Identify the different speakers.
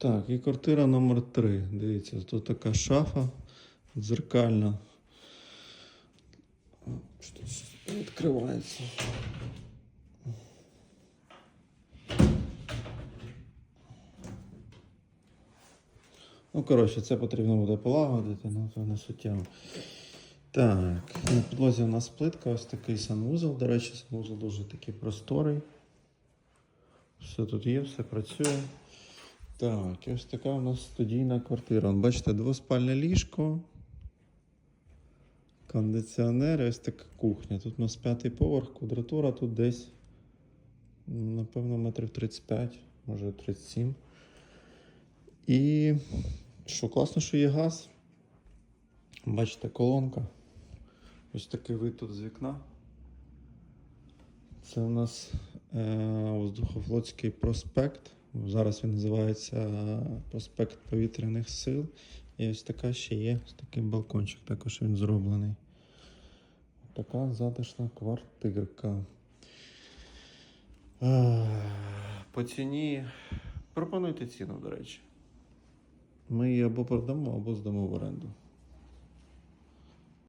Speaker 1: Так, і квартира номер 3 Дивіться, тут така шафа дзеркальна. Щось відкривається. Ну, коротше, це потрібно буде полагодити, ну це не суттєво. Так, на підлозі у нас плитка, ось такий санвузол. До речі, санвузол дуже такий просторий. Все тут є, все працює. Так, ось така у нас студійна квартира. Бачите, двоспальне ліжко, кондиціонер, ось така кухня. Тут у нас п'ятий поверх, квадратура тут десь, напевно, метрів 35, може 37. І що класно, що є газ. Бачите, колонка. Ось такий вид тут з вікна. Це у нас е, Воздухофлотський проспект. Зараз він називається е, проспект Повітряних сил. І ось така ще є, ось такий балкончик, також він зроблений. Така затишна квартирка. Е, По ціні. Пропонуйте ціну, до речі. Ми її або продамо, або здамо в оренду.